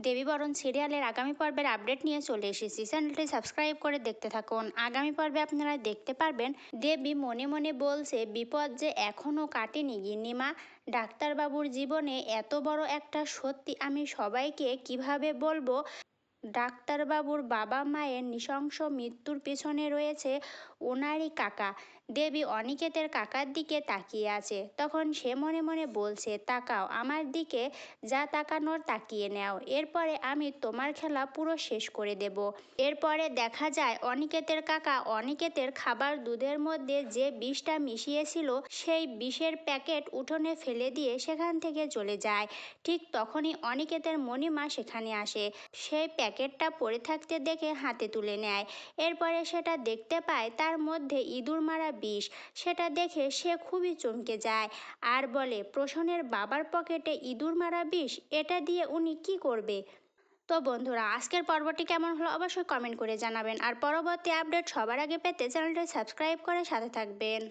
দেবীবরণ সিরিয়ালের আগামী পর্বের আপডেট নিয়ে চলে এসেছি। চ্যানেলটি সাবস্ক্রাইব করে দেখতে থাকুন। আগামী পর্বে আপনারা দেখতে পারবেন, দেবী মনে মনে বলছে, বিপদ যে এখনও কাটেনি গিন্নিমা। ডাক্তারবাবুর জীবনে এত বড় একটা সত্যি আমি সবাইকে কীভাবে বলব? ডাক্তারবাবুর বাবা মায়ের নৃশংস মৃত্যুর পেছনে রয়েছে ওনারই কাকা। দেবী অনিকেতের কাকার দিকে তাকিয়ে আছে। তখন সে মনে মনে বলছে, তাকাও, আমার দিকে যা তাকানোর তাকিয়ে নাও। এরপরে আমি তোমার খেলা পুরো শেষ করে দেব। এরপরে দেখা যায়, অনিকেতের কাকা অনিকেতের খাবার দুধের মধ্যে যে বিষটা মিশিয়েছিল, সেই বিষের প্যাকেট উঠোনে ফেলে দিয়ে সেখান থেকে চলে যায়। ঠিক তখনই অনিকেতের মণিমা সেখানে আসে। সেই প্যাকেটটা পড়ে থাকতে দেখে হাতে তুলে নেয়। এরপরে সেটা দেখতে পায় তার মধ্যে ইঁদুর মারা বিষ। সেটা দেখে সে খুবই চমকে যায়। আর বলে প্রসনের বাবার পকেটে ইঁদুর মারা বিষ, এটা দিয়ে উনি কি করবে? তো বন্ধুরা, আজকের পর্বটি কেমন হলো অবশ্যই কমেন্ট করে জানাবেন। আর পরবর্তী আপডেট সবার আগে পেতে চ্যানেলটি সাবস্ক্রাইব করে সাথে থাকবেন।